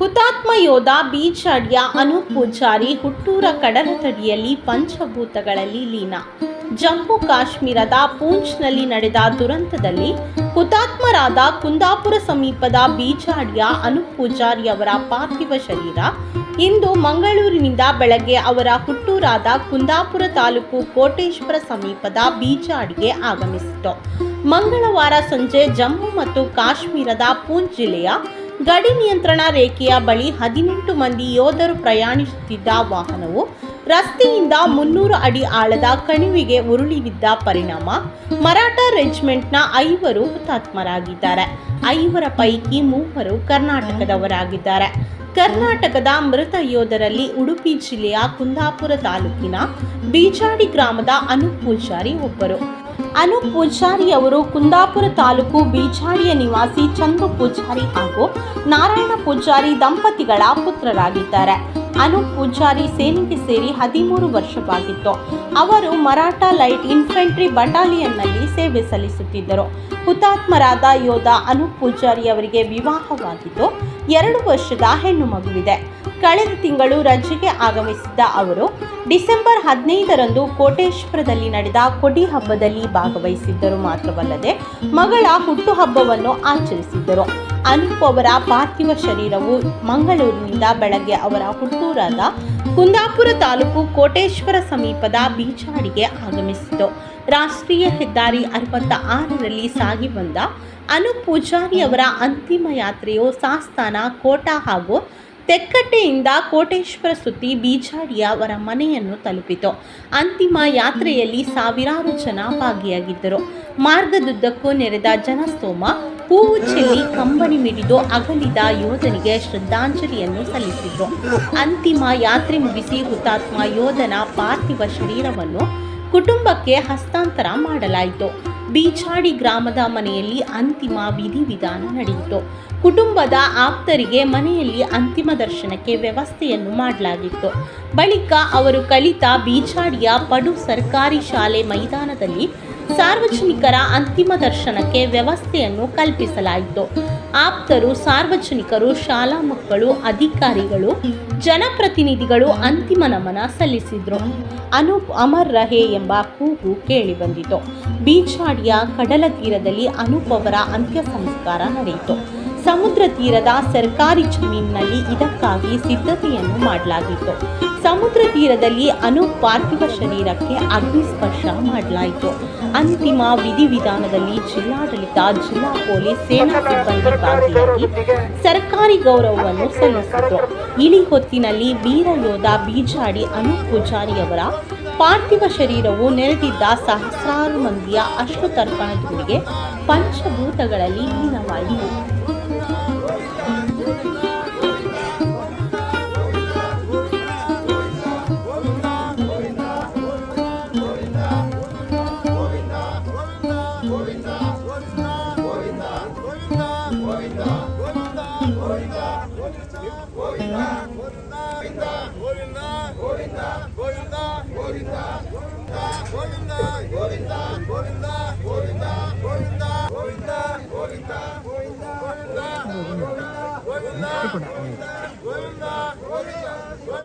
ಹುತಾತ್ಮ ಯೋಧ ಬೀಚಾಡ್ಯ ಅನೂಪ್ ಪೂಜಾರಿ ಹುಟ್ಟೂರ ಕಡಲತಡಿಯಲ್ಲಿ ಪಂಚಭೂತಗಳಲ್ಲಿ ಲೀನ. ಜಮ್ಮು ಕಾಶ್ಮೀರದ ಪೂಂಚ್ನಲ್ಲಿ ನಡೆದ ದುರಂತದಲ್ಲಿ ಹುತಾತ್ಮರಾದ ಕುಂದಾಪುರ ಸಮೀಪದ ಬೀಜಾಡಿಯ ಅನುಪ್ ಪೂಜಾರಿ ಅವರ ಪಾರ್ಥಿವ ಶರೀರ ಇಂದು ಮಂಗಳೂರಿನಿಂದ ಬೆಳಗ್ಗೆ ಅವರ ಹುಟ್ಟೂರಾದ ಕುಂದಾಪುರ ತಾಲೂಕು ಕೋಟೇಶ್ವರ ಸಮೀಪದ ಬೀಚಾಡಿಗೆ ಆಗಮಿಸಿತು. ಮಂಗಳವಾರ ಸಂಜೆ ಜಮ್ಮು ಮತ್ತು ಕಾಶ್ಮೀರದ ಪೂಂಚ್ ಜಿಲ್ಲೆಯ ಗಡಿ ನಿಯಂತ್ರಣ ರೇಖೆಯ ಬಳಿ ಹದಿನೆಂಟು ಮಂದಿ ಯೋಧರು ಪ್ರಯಾಣಿಸುತ್ತಿದ್ದ ವಾಹನವು ರಸ್ತೆಯಿಂದ ಮುನ್ನೂರು ಅಡಿ ಆಳದ ಕಣಿವೆಗೆ ಉರುಳಿ ಬಿದ್ದ ಪರಿಣಾಮ, ಮರಾಠ ರೆಜಿಮೆಂಟ್ನ ಐವರು ಹುತಾತ್ಮರಾಗಿದ್ದಾರೆ. ಐವರ ಪೈಕಿ ಮೂವರು ಕರ್ನಾಟಕದವರಾಗಿದ್ದಾರೆ. ಕರ್ನಾಟಕದ ಮೃತ ಯೋಧರಲ್ಲಿ ಉಡುಪಿ ಜಿಲ್ಲೆಯ ಕುಂದಾಪುರ ತಾಲೂಕಿನ ಬೀಚಾಡಿ ಗ್ರಾಮದ ಅನೂಪ್ ಪೂಜಾರಿ ಒಬ್ಬರು. ಅನೂಪ್ ಪೂಜಾರಿ ಅವರು ಕುಂದಾಪುರ ತಾಲೂಕು ಬೀಚಾಡಿಯ ನಿವಾಸಿ ಚಂದು ಪೂಜಾರಿ ಹಾಗೂ ನಾರಾಯಣ ಪೂಜಾರಿ ದಂಪತಿಗಳ ಪುತ್ರರಾಗಿದ್ದಾರೆ. ಅನೂಪ್ ಪೂಜಾರಿ ಸೇನೆಗೆ ಸೇರಿ ಹದಿಮೂರು ವರ್ಷವಾಗಿತ್ತು. ಅವರು ಮರಾಠ ಲೈಟ್ ಇನ್ಫೆಂಟ್ರಿ ಬಟಾಲಿಯನ್ನಲ್ಲಿ ಸೇವೆ ಸಲ್ಲಿಸುತ್ತಿದ್ದರು. ಹುತಾತ್ಮರಾದ ಯೋಧ ಅನೂಪ್ ಪೂಜಾರಿ ಅವರಿಗೆ ವಿವಾಹವಾಗಿದ್ದು, ಎರಡು ವರ್ಷದ ಹೆಣ್ಣು ಮಗುವಿದೆ. ಕಳೆದ ತಿಂಗಳು ರಜೆಗೆ ಆಗಮಿಸಿದ್ದ ಅವರು, ಡಿಸೆಂಬರ್ ಹದಿನೈದರಂದು ಕೋಟೇಶ್ವರದಲ್ಲಿ ನಡೆದ ಕೊಡಿ ಹಬ್ಬದಲ್ಲಿ ಭಾಗವಹಿಸಿದ್ದರು ಮಾತ್ರವಲ್ಲದೆ, ಮಗಳ ಹುಟ್ಟುಹಬ್ಬವನ್ನು ಆಚರಿಸಿದ್ದರು. ಅನೂಪ್ ಅವರ ಪಾರ್ಥಿವ ಶರೀರವು ಮಂಗಳೂರಿನಿಂದ ಬೆಳಗ್ಗೆ ಅವರ ಹುಟ್ಟೂರಾದ ಕುಂದಾಪುರ ತಾಲೂಕು ಕೋಟೇಶ್ವರ ಸಮೀಪದ ಬೀಚಾಡಿಗೆ ಆಗಮಿಸಿತು. ರಾಷ್ಟ್ರೀಯ ಹೆದ್ದಾರಿ ಅರವತ್ತ ಆರರಲ್ಲಿ ಸಾಗಿ ಬಂದ ಅನೂಪ್ ಪೂಜಾರಿ ಅವರ ಅಂತಿಮ ಯಾತ್ರೆಯು ಸಾಸ್ತಾನ ಕೋಟ ಹಾಗೂ ತೆಕ್ಕಟ್ಟೆಯಿಂದ ಕೋಟೇಶ್ವರ ಸುತ್ತಿ ಬೀಚಾಡಿಯ ಅವರ ಮನೆಯನ್ನು ತಲುಪಿತು. ಅಂತಿಮ ಯಾತ್ರೆಯಲ್ಲಿ ಸಾವಿರಾರು ಜನ ಭಾಗಿಯಾಗಿದ್ದರು. ಮಾರ್ಗದುದ್ದಕ್ಕೂ ನೆರೆದ ಜನಸ್ತೋಮ ಹೂವು ಚೆಲ್ಲಿ ಕಂಬನಿ ಮಿಡಿದು ಅಗಲಿದ ಯೋಧನಿಗೆ ಶ್ರದ್ಧಾಂಜಲಿಯನ್ನು ಸಲ್ಲಿಸಿದರು. ಅಂತಿಮ ಯಾತ್ರೆ ಮುಗಿಸಿ ಹುತಾತ್ಮ ಯೋಧನ ಪಾರ್ಥಿವ ಶರೀರವನ್ನು ಕುಟುಂಬಕ್ಕೆ ಹಸ್ತಾಂತರ ಮಾಡಲಾಯಿತು. ಬೀಚಾಡಿ ಗ್ರಾಮದ ಮನೆಯಲ್ಲಿ ಅಂತಿಮ ವಿಧಿವಿಧಾನ ನಡೆಯಿತು. ಕುಟುಂಬದ ಆಪ್ತರಿಗೆ ಮನೆಯಲ್ಲಿ ಅಂತಿಮ ದರ್ಶನಕ್ಕೆ ವ್ಯವಸ್ಥೆಯನ್ನು ಮಾಡಲಾಗಿತ್ತು. ಬಳಿಕ ಅವರು ಕಲಿತ ಬೀಚಾಡಿಯ ಪಡು ಸರ್ಕಾರಿ ಶಾಲೆ ಮೈದಾನದಲ್ಲಿ ಸಾರ್ವಜನಿಕರ ಅಂತಿಮ ದರ್ಶನಕ್ಕೆ ವ್ಯವಸ್ಥೆಯನ್ನು ಕಲ್ಪಿಸಲಾಯಿತು. ಆಪ್ತರು, ಸಾರ್ವಜನಿಕರು, ಶಾಲಾ ಮಕ್ಕಳು, ಅಧಿಕಾರಿಗಳು, ಜನಪ್ರತಿನಿಧಿಗಳು ಅಂತಿಮ ನಮನ ಸಲ್ಲಿಸಿದರು. ಅನೂಪ್ ಅಮರ್ ರಹೆ ಎಂಬ ಕೂಗು ಕೇಳಿಬಂದಿತು. ಬೀಚಾಡಿಯ ಕಡಲ ತೀರದಲ್ಲಿ ಅನೂಪ್ ಅವರ ಅಂತ್ಯ ಸಂಸ್ಕಾರ ನಡೆಯಿತು. ಸಮುದ್ರ ತೀರದ ಸರ್ಕಾರಿ ಜಮೀನಿನಲ್ಲಿ ಇದಕ್ಕಾಗಿ ಸಿದ್ಧತೆಯನ್ನು ಮಾಡಲಾಗಿತ್ತು. ಸಮುದ್ರ ತೀರದಲ್ಲಿ ಅನೂಪ್ ಪಾರ್ಥಿವ ಶರೀರಕ್ಕೆ ಅಗ್ನಿಸ್ಪರ್ಶ ಮಾಡಲಾಯಿತು. ಅಂತಿಮ ವಿಧಿವಿಧಾನದಲ್ಲಿ ಜಿಲ್ಲಾಡಳಿತ, ಜಿಲ್ಲಾ ಪೊಲೀಸ್, ಸೇನಾ ಸಿಬ್ಬಂದಿ ಭಾಗಿಯಾಗಿ ಸರ್ಕಾರಿ ಗೌರವವನ್ನು ಸಲ್ಲಿಸಿತು. ಇಳಿ ಹೊತ್ತಿನಲ್ಲಿ ವೀರ ಯೋಧ ಬೀಜಾಡಿ ಅನೂಪ್ ಪೂಜಾರಿಯವರ ಪಾರ್ಥಿವ ಶರೀರವು ನೆರೆದಿದ್ದ ಸಹಸ್ರಾರು ಮಂದಿಯ ಅಶ್ರು ತರ್ಪಣದೊಂದಿಗೆ ಪಂಚಭೂತಗಳಲ್ಲಿ ಲೀನವಾಯಿತು. 보인다 보인다 보인다